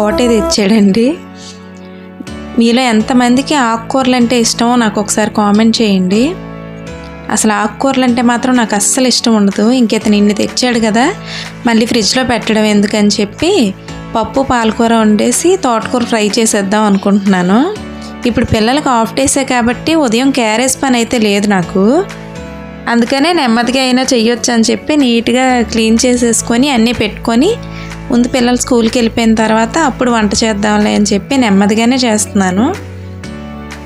ఒకటే తెచ్చాడండి. మీలో ఎంతమందికి ఆకుకూరలు అంటే ఇష్టమో నాకు ఒకసారి కామెంట్ చేయండి. అసలు ఆకుకూరలు అంటే మాత్రం నాకు అస్సలు ఇష్టం ఉండదు. ఇంకెతను ఇన్ని తెచ్చాడు కదా మళ్ళీ ఫ్రిడ్జ్లో పెట్టడం ఎందుకని చెప్పి పప్పు పాలకూర వండేసి తోటకూర ఫ్రై చేసేద్దాం అనుకుంటున్నాను. ఇప్పుడు పిల్లలకు ఆఫ్ డేసే కాబట్టి ఉదయం క్యారేజ్ పని అయితే లేదు నాకు. అందుకనే నెమ్మదిగా అయినా చెయ్యొచ్చు అని చెప్పి నీట్గా క్లీన్ చేసేసుకొని అన్నీ పెట్టుకొని ముందు పిల్లలు స్కూల్కి వెళ్ళిపోయిన తర్వాత అప్పుడు వంట చేద్దాంలే అని చెప్పి నెమ్మదిగానే చేస్తున్నాను.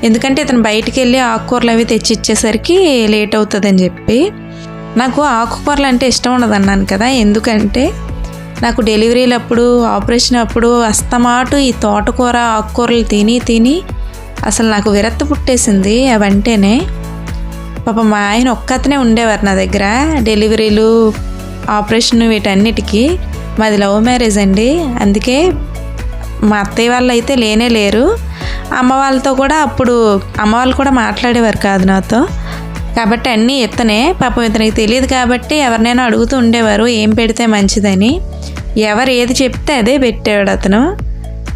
ఎందుకంటే ఇతను బయటికి వెళ్ళి ఆకుకూరలు అవి తెచ్చి ఇచ్చేసరికి లేట్ అవుతుందని చెప్పి. నాకు ఆకుకూరలు అంటే ఇష్టం ఉండదు అన్నాను కదా ఎందుకంటే నాకు డెలివరీలప్పుడు ఆపరేషన్ అప్పుడు అస్తమాటు ఈ తోటకూర ఆకుకూరలు తిని తిని అసలు నాకు విరక్తి పుట్టేసింది అవంటేనే. పాప మా ఆయన ఒక్కతనే ఉండేవారు నా దగ్గర డెలివరీలు ఆపరేషన్ వీటన్నిటికీ. మాది లవ్ మ్యారేజ్ అండి. అందుకే మా అత్తయ్య వాళ్ళు అయితే లేనే లేరు. అమ్మ వాళ్ళతో కూడా అప్పుడు అమ్మ వాళ్ళు కూడా మాట్లాడేవారు కాదు నాతో. కాబట్టి అన్నీ ఇతనే పాపం ఇతనికి తెలియదు కాబట్టి ఎవరినైనా అడుగుతూ ఉండేవారు ఏం పెడితే మంచిదని? ఎవరు ఏది చెప్తే అదే పెట్టేవాడు అతను.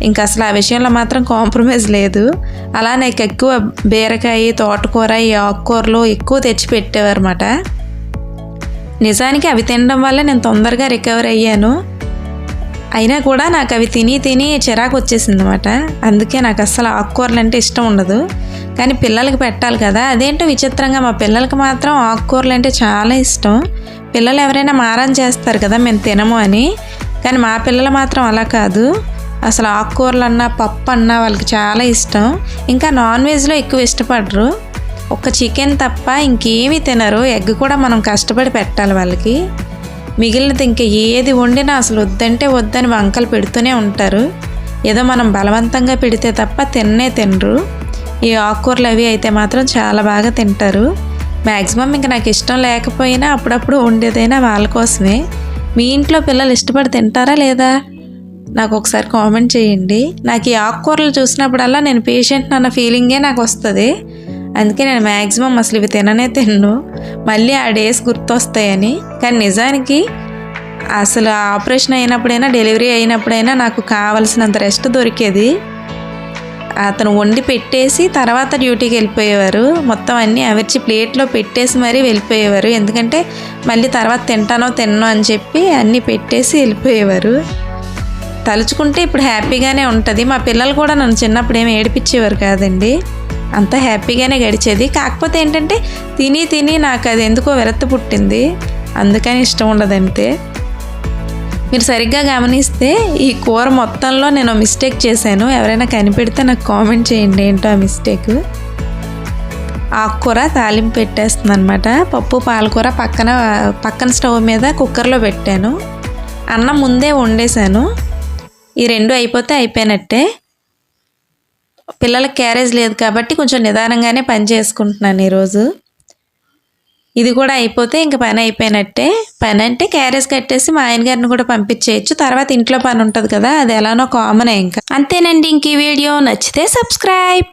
ఇంకా అసలు ఆ విషయంలో మాత్రం కాంప్రమైజ్ లేదు. అలా నాకు ఎక్కువ బీరకాయ తోటకూర ఈ ఆకుకూరలు ఎక్కువ తెచ్చి పెట్టేవారన్నమాట నిజానికి అవి తినడం వల్ల నేను తొందరగా రికవర్ అయ్యాను. అయినా కూడా నాకు అవి తిని తిని చిరాకు వచ్చేసింది అనమాట అందుకే నాకు అస్సలు ఆకుకూరలు అంటే ఇష్టం ఉండదు. కానీ పిల్లలకి పెట్టాలి కదా. అదేంటో విచిత్రంగా మా పిల్లలకి మాత్రం ఆకుకూరలు అంటే చాలా ఇష్టం. పిల్లలు ఎవరైనా మారం చేస్తారు కదా మేము తినము అని. కానీ మా పిల్లలు మాత్రం అలా కాదు. అసలు ఆకుకూరలు అన్నా పప్పు అన్నా వాళ్ళకి చాలా ఇష్టం. ఇంకా నాన్ వెజ్లో ఎక్కువ ఇష్టపడరు. ఒక్క చికెన్ తప్ప ఇంకేమీ తినరు. ఎగ్ కూడా మనం కష్టపడి పెట్టాలి వాళ్ళకి. మిగిలినది ఇంకా ఏది వండినా అసలు వద్దంటే వద్దని వంకలు పెడుతూనే ఉంటారు. ఏదో మనం బలవంతంగా పెడితే తప్ప తిన్నే తినరు. ఈ ఆకుకూరలు అవి అయితే మాత్రం చాలా బాగా తింటారు. మ్యాక్సిమం ఇంకా నాకు ఇష్టం లేకపోయినా అప్పుడప్పుడు వండేదైనా వాళ్ళ కోసమే. మీ ఇంట్లో పిల్లలు ఇష్టపడి తింటారా లేదా? నాకు ఒకసారి కామెంట్ చేయండి. నాకు ఈ ఆకుకూరలు చూసినప్పుడల్లా నేను పేషెంట్ అన్న ఫీలింగే నాకు వస్తుంది. అందుకే నేను మ్యాక్సిమం అసలు ఇవి తిననే తిన్ను. మళ్ళీ ఆ డేస్ గుర్తొస్తాయని. కానీ నిజానికి అసలు ఆపరేషన్ అయినప్పుడైనా డెలివరీ అయినప్పుడైనా నాకు కావలసినంత రెస్ట్ దొరికేది. అతను వండి పెట్టేసి తర్వాత డ్యూటీకి వెళ్ళిపోయేవారు. మొత్తం అన్నీ అవిర్చి ప్లేట్లో పెట్టేసి మరీ వెళ్ళిపోయేవారు. ఎందుకంటే మళ్ళీ తర్వాత తింటానో తిన్నో అని చెప్పి అన్నీ పెట్టేసి వెళ్ళిపోయేవారు. తలుచుకుంటే ఇప్పుడు హ్యాపీగానే ఉంటుంది. మా పిల్లలు కూడా నన్ను చిన్నప్పుడు ఏమి ఏడిపించేవారు కాదండి. అంత హ్యాపీగానే గడిచేది. కాకపోతే ఏంటంటే తిని తిని నాకు అది ఎందుకో విరక్తి పుట్టింది. అందుకని ఇష్టం ఉండదంతే. మీరు సరిగ్గా గమనిస్తే ఈ కూర మొత్తంలో నేను మిస్టేక్ చేశాను. ఎవరైనా కనిపెడితే నాకు కామెంట్ చేయండి ఏంటో ఆ మిస్టేక్. ఆకుకూర తాలింపు పెట్టేస్తుంది అనమాట పప్పు పాలకూర పక్కన పక్కన స్టవ్ మీద కుక్కర్లో పెట్టాను. అన్నం ముందే వండేసాను ఈ రెండు అయిపోతే అయిపోయినట్టే. పిల్లలకి క్యారేజ్ లేదు కాబట్టి కొంచెం నిదానంగానే పని చేసుకుంటున్నాను ఈరోజు. ఇది కూడా అయిపోతే ఇంక పని అయిపోయినట్టే. పని అంటే క్యారేజ్ కట్టేసి మా ఆయన గారిని కూడా పంపించేయచ్చు. తర్వాత ఇంట్లో పని ఉంటుంది కదా అది ఎలానో కామనే ఇంకా. అంతేనండి ఇంక ఈ వీడియో. నచ్చితే సబ్స్క్రైబ్